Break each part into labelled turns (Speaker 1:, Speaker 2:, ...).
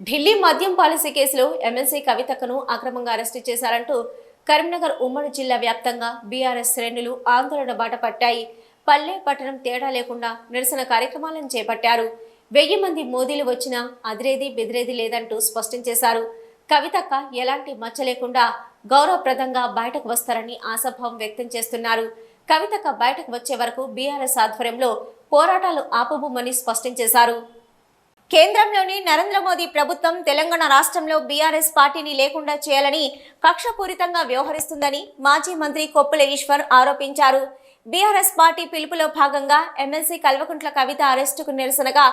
Speaker 1: ఢిల్లీ మద్యం పాలసీ కేసులో ఎమ్మెల్సీ కవితక్కను అక్రమంగా అరెస్టు చేశారంటూ కరీంనగర్ ఉమ్మడి జిల్లా వ్యాప్తంగా బీఆర్ఎస్ శ్రేణులు ఆందోళన బాట పట్టాయి. పల్లె పట్టణం తేడా లేకుండా నిరసన కార్యక్రమాలను చేపట్టారు. వెయ్యి మంది మోదీలు వచ్చినా అదిరేది బెదిరేది లేదంటూ స్పష్టం చేశారు. కవితక్క ఎలాంటి మచ్చ లేకుండా గౌరవప్రదంగా బయటకు వస్తారని ఆశాభావం వ్యక్తం చేస్తున్నారు. కవితక్క బయటకు వచ్చే వరకు బీఆర్ఎస్ ఆధ్వర్యంలో పోరాటాలు ఆపబోమని స్పష్టం చేశారు. కేంద్రంలోని నరేంద్ర మోదీ ప్రభుత్వం తెలంగాణ రాష్ట్రంలో బీఆర్ఎస్ పార్టీని లేకుండా చేయాలని కక్షపూరితంగా వ్యవహరిస్తుందని మాజీ మంత్రి కొప్పుల ఈశ్వర్ ఆరోపించారు. బీఆర్ఎస్ పార్టీ పిలుపులో భాగంగా ఎమ్మెల్సీ కల్వకుంట్ల కవిత అరెస్టుకు నిరసనగా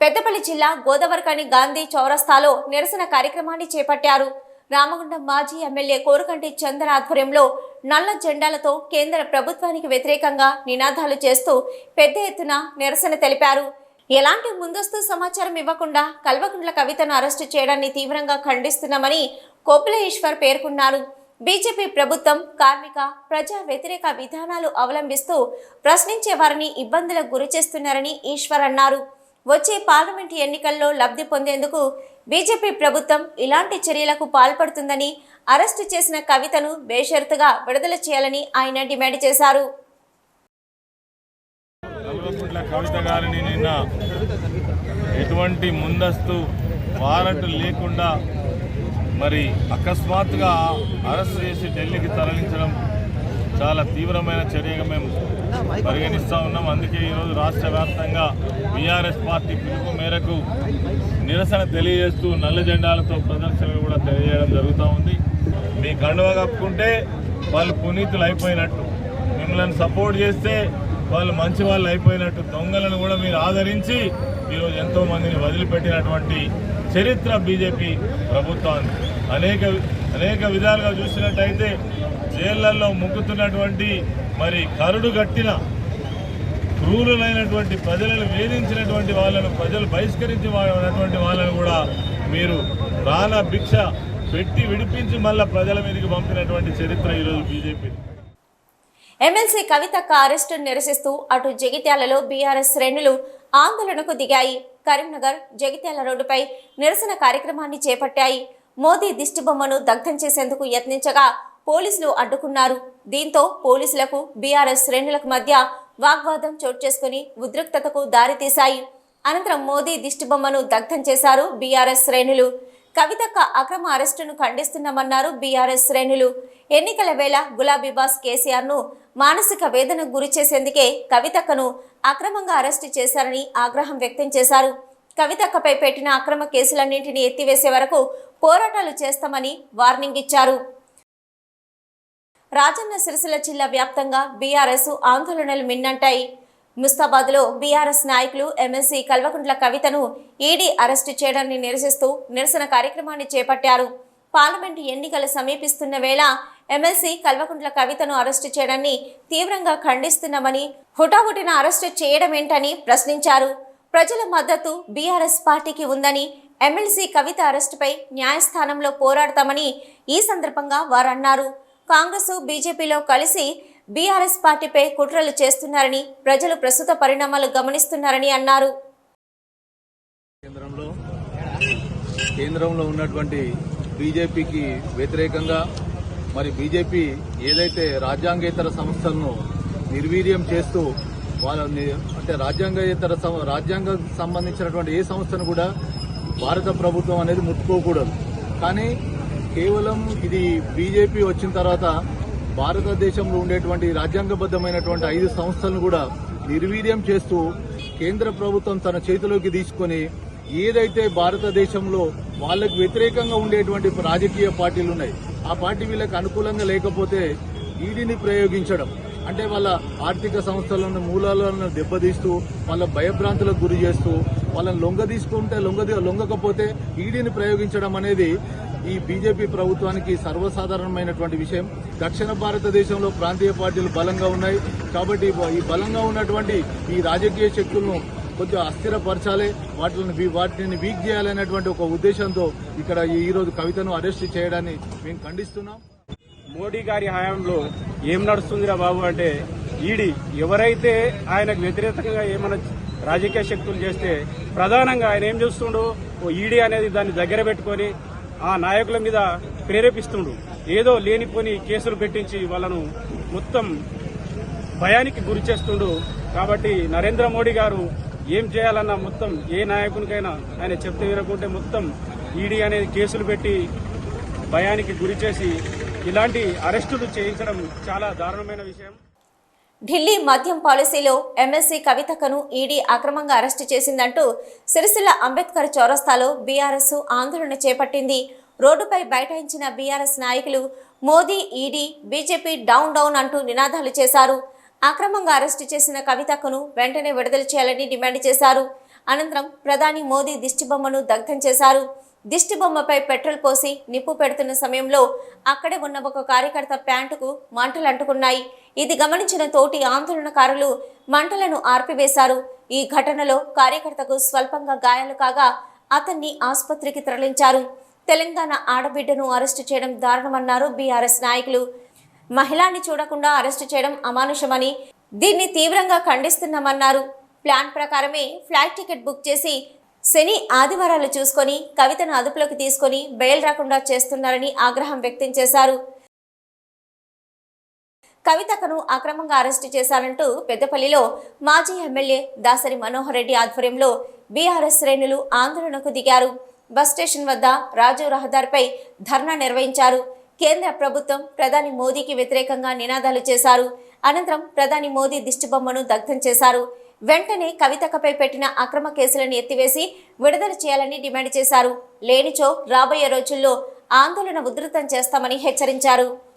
Speaker 1: పెద్దపల్లి జిల్లా గోదావరికని గాంధీ చౌరస్తాలో నిరసన కార్యక్రమాన్ని చేపట్టారు. రామగుండం మాజీ ఎమ్మెల్యే కోరుకంటి చందర్ ఆధ్వర్యంలో నల్ల జెండాలతో కేంద్ర ప్రభుత్వానికి వ్యతిరేకంగా నినాదాలు చేస్తూ పెద్ద ఎత్తున నిరసన తెలిపారు. ఎలాంటి ముందస్తు సమాచారం ఇవ్వకుండా కల్వకుంట్ల కవితను అరెస్టు చేయడాన్ని తీవ్రంగా ఖండిస్తున్నామని కోపుల ఈశ్వర్ పేర్కొన్నారు. బీజేపీ ప్రభుత్వం కార్మిక ప్రజా వ్యతిరేక విధానాలు అవలంబిస్తూ ప్రశ్నించే వారిని ఇబ్బందులకు గురి చేస్తున్నారని ఈశ్వర్ అన్నారు. వచ్చే పార్లమెంటు ఎన్నికల్లో లబ్ధి పొందేందుకు బీజేపీ ప్రభుత్వం ఇలాంటి చర్యలకు పాల్పడుతుందని అరెస్టు చేసిన కవితను బేషరతుగా విడుదల చేయాలని ఆయన డిమాండ్ చేశారు.
Speaker 2: కల్వకుంట్ల కవిత గారిని నిన్న ఎటువంటి ముందస్తు వారెంట్ లేకుండా మరి అకస్మాత్తుగా అరెస్ట్ చేసి ఢిల్లీకి తరలించడం చాలా తీవ్రమైన చర్యగా మేము పరిగణిస్తూ ఉన్నాం. అందుకే ఈరోజు రాష్ట్ర వ్యాప్తంగా బీఆర్ఎస్ పార్టీ పిలుపు మేరకు నిరసన తెలియజేస్తూ నల్ల జెండాలతో ప్రదర్శనలు కూడా తెలియజేయడం జరుగుతూ ఉంది. మీ కండువ కప్పుకుంటే వాళ్ళు పునీతులు అయిపోయినట్టు. మిమ్మల్ని సపోర్ట్ చేస్తే వాళ్ళు మంచి వాళ్ళు అయిపోయినట్టు దొంగలను కూడా మీరు ఆదరించి ఈరోజు ఎంతో మందిని వదిలిపెట్టినటువంటి చరిత్ర బీజేపీ ప్రభుత్వాన్ని. అనేక అనేక విధాలుగా చూసినట్టయితే జైళ్ళలో ముక్కుతున్నటువంటి మరి కరుడు కట్టిన క్రూరులైనటువంటి ప్రజలను వేధించినటువంటి వాళ్ళను ప్రజలు బహిష్కరించి వాళ్ళటువంటి వాళ్ళను కూడా మీరు ప్రాణ భిక్ష పెట్టి విడిపించి మళ్ళా ప్రజల మీదకి పంపినటువంటి చరిత్ర ఈరోజు బీజేపీ
Speaker 1: ఎమ్మెల్సీ కవితక్క అరెస్టును నిరసిస్తూ అటు జగిత్యాలలో బీఆర్ఎస్ శ్రేణులు ఆందోళనకు దిగాయి. కరీంనగర్ జగిత్యాల రోడ్డుపై నిరసన కార్యక్రమాన్ని చేపట్టాయి. మోదీ దిష్టిబొమ్మను దగ్ధం చేసేందుకు యత్నించగా పోలీసులు అడ్డుకున్నారు. దీంతో పోలీసులకు బీఆర్ఎస్ శ్రేణులకు మధ్య వాగ్వాదం చోటు చేసుకుని ఉద్రిక్తతకు దారితీశాయి అనంతరం మోదీ దిష్టిబొమ్మను దగ్ధం చేశారు బీఆర్ఎస్ శ్రేణులు. కవితక్క అక్రమ అరెస్టును ఖండిస్తున్నామన్నారు బీఆర్ఎస్ శ్రేణులు. ఎన్నికల వేళ గులాబీ బాస్ కేసీఆర్ను మానసిక వేదనకు గురి చేసేందుకే కవితక్కను అక్రమంగా అరెస్టు చేశారని ఆగ్రహం వ్యక్తం చేశారు. కవితక్కపై పెట్టిన అక్రమ కేసులన్నింటినీ ఎత్తివేసే వరకు పోరాటాలు చేస్తామని వార్నింగ్ ఇచ్చారు. రాజన్న సిరిసిల్ల జిల్లా వ్యాప్తంగా బీఆర్ఎస్ ఆందోళనలు మిన్నంటాయి. ముస్తాబాద్లో బీఆర్ఎస్ నాయకులు ఎమ్మెల్సీ కల్వకుంట్ల కవితను ఈడీ అరెస్టు చేయడాన్ని నిరసిస్తూ నిరసన కార్యక్రమాన్ని చేపట్టారు. పార్లమెంటు ఎన్నికలు సమీపిస్తున్న వేళ ఎమ్మెల్సీ కల్వకుంట్ల కవితను అరెస్టు చేయడాన్ని తీవ్రంగా ఖండిస్తున్నామని హుటాహుటిన అరెస్టు చేయడమేంటని ప్రశ్నించారు. ప్రజల మద్దతు బీఆర్ఎస్ పార్టీకి ఉందని ఎమ్మెల్సీ కవిత అరెస్టుపై న్యాయస్థానంలో పోరాడతామని ఈ సందర్భంగా వారన్నారు. కాంగ్రెస్ బీజేపీలో కలిసి బీఆర్ఎస్ పార్టీపై కుట్రలు చేస్తున్నారని ప్రజలు ప్రస్తుత పరిణామాలు గమనిస్తున్నారని అన్నారు.
Speaker 3: కేంద్రంలో ఉన్నటువంటి బీజేపీకి వ్యతిరేకంగా మరి బీజేపీ ఏదైతే రాజ్యాంగేతర సంస్థలను నిర్వీర్యం చేస్తూ వాళ్ళని అంటే రాజ్యాంగేతర సం- రాజ్యాంగం సంబంధించినటువంటి ఏ సంస్థను కూడా భారత ప్రభుత్వం అనేది ముట్టుకోకూడదు. కానీ కేవలం ఇది బీజేపీ వచ్చిన తర్వాత భారతదేశంలో ఉండేటువంటి రాజ్యాంగబద్ధమైనటువంటి ఐదు సంస్థలను కూడా నిర్వీర్యం చేస్తూ కేంద్ర ప్రభుత్వం తన చేతిలోకి తీసుకొని ఏదైతే భారతదేశంలో వాళ్ళకు వ్యతిరేకంగా ఉండేటువంటి రాజకీయ పార్టీలు ఉన్నాయి ఆ పార్టీ వీళ్ళకి అనుకూలంగా లేకపోతే ఈడీని ప్రయోగించడం అంటే వాళ్ళ ఆర్థిక సంస్థలను మూలాలను దెబ్బతీస్తూ వాళ్ళ భయభ్రాంతులకు గురి చేస్తూ వాళ్ళని లొంగ తీసుకుంటే లొంగ లొంగకపోతే ఈడీని ప్రయోగించడం అనేది ఈ బీజేపీ ప్రభుత్వానికి సర్వసాధారణమైనటువంటి విషయం. దక్షిణ భారతదేశంలో ప్రాంతీయ పార్టీలు బలంగా ఉన్నాయి. కాబట్టి ఈ బలంగా ఉన్నటువంటి ఈ రాజకీయ శక్తులను కొంచెం అస్థిరపరచాలి వాటిని వాటిని వీక్ చేయాలనేటువంటి ఒక ఉద్దేశంతో ఇక్కడ ఈ రోజు కవితను అరెస్ట్ చేయడాన్ని మేము ఖండిస్తున్నాం.
Speaker 4: మోడీ గారి హయాంలో ఏం నడుస్తుందిరా బాబు అంటే ఈడి ఎవరైతే ఆయనకు వ్యతిరేకంగా ఏమైనా రాజకీయ శక్తులు చేస్తే ప్రధానంగా ఆయన ఏం చేస్తుండు? ఓ ఈడీ అనేది దాన్ని దగ్గర పెట్టుకొని ఆ నాయకుల మీద ప్రేరేపిస్తుండు. ఏదో లేనిపోని కేసులు పెట్టించి వాళ్ళను మొత్తం భయానికి గురి చేస్తుండు కాబట్టి నరేంద్ర మోడీ గారు ఏం చేయాలన్నా మొత్తం ఏ నాయకునికైనా ఆయన చెప్తే వినకుంటే మొత్తం ఈడీ అనేది కేసులు పెట్టి భయానికి గురి చేసి ఇలాంటి అరెస్టులు చేయించడం చాలా దారుణమైన విషయం.
Speaker 1: ఢిల్లీ మద్యం పాలసీలో ఎమ్మెల్సీ కవితకను ఈడీ అక్రమంగా అరెస్టు చేసిందంటూ సిరిసిల్ల అంబేద్కర్ చౌరస్తాలో బీఆర్ఎస్ ఆందోళన చేపట్టింది. రోడ్డుపై బైఠాయించిన బీఆర్ఎస్ నాయకులు Modi ED BJP down down అంటూ నినాదాలు చేశారు. అక్రమంగా అరెస్టు చేసిన కవితకును వెంటనే విడుదల చేయాలని డిమాండ్ చేశారు. అనంతరం ప్రధాని మోదీ దిష్టిబొమ్మను దగ్ధం చేశారు. దిష్టిబొమ్మపై పెట్రోల్ పోసి నిప్పు పెడుతున్న సమయంలో అక్కడే ఉన్న ఒక కార్యకర్త ప్యాంటుకు మంటలు అంటుకున్నాయి. ఇది గమనించిన తోటి ఆందోళనకారులు మంటలను ఆర్పివేశారు. ఈ ఘటనలో కార్యకర్తకు స్వల్పంగా గాయాలు కాగా అతన్ని ఆసుపత్రికి తరలించారు. తెలంగాణ ఆడబిడ్డను అరెస్టు చేయడం దారుణమన్నారు బీఆర్ఎస్ నాయకులు. మహిళాన్ని చూడకుండా అరెస్టు చేయడం అమానుషమని దీన్ని తీవ్రంగా ఖండిస్తున్నామన్నారు. ప్లాన్ ప్రకారమే ఫ్లైట్ టికెట్ బుక్ చేసి శని ఆదివారాలు చూసుకొని కవితను అదుపులోకి తీసుకొని బెయిల్ రాకుండా చేస్తున్నారని ఆగ్రహం వ్యక్తం చేశారు. కవితకను అక్రమంగా అరెస్టు చేశారంటూ పెద్దపల్లిలో మాజీ ఎమ్మెల్యే దాసరి మనోహర్ రెడ్డి ఆధ్వర్యంలో బీఆర్ఎస్ శ్రేణులు ఆందోళనకు దిగారు. బస్ స్టేషన్ వద్ద రాజు రహదారిపై ధర్నా నిర్వహించారు. కేంద్ర ప్రభుత్వం ప్రధాని మోదీకి వ్యతిరేకంగా నినాదాలు చేశారు. అనంతరం ప్రధాని మోదీ దిష్టిబొమ్మను దగ్ధం చేశారు. వెంటనే కవితకపై పెట్టిన అక్రమ కేసులను ఎత్తివేసి విడుదల చేయాలని డిమాండ్ చేశారు. లేనిచో రాబోయే రోజుల్లో ఆందోళన ఉధృతం చేస్తామని హెచ్చరించారు.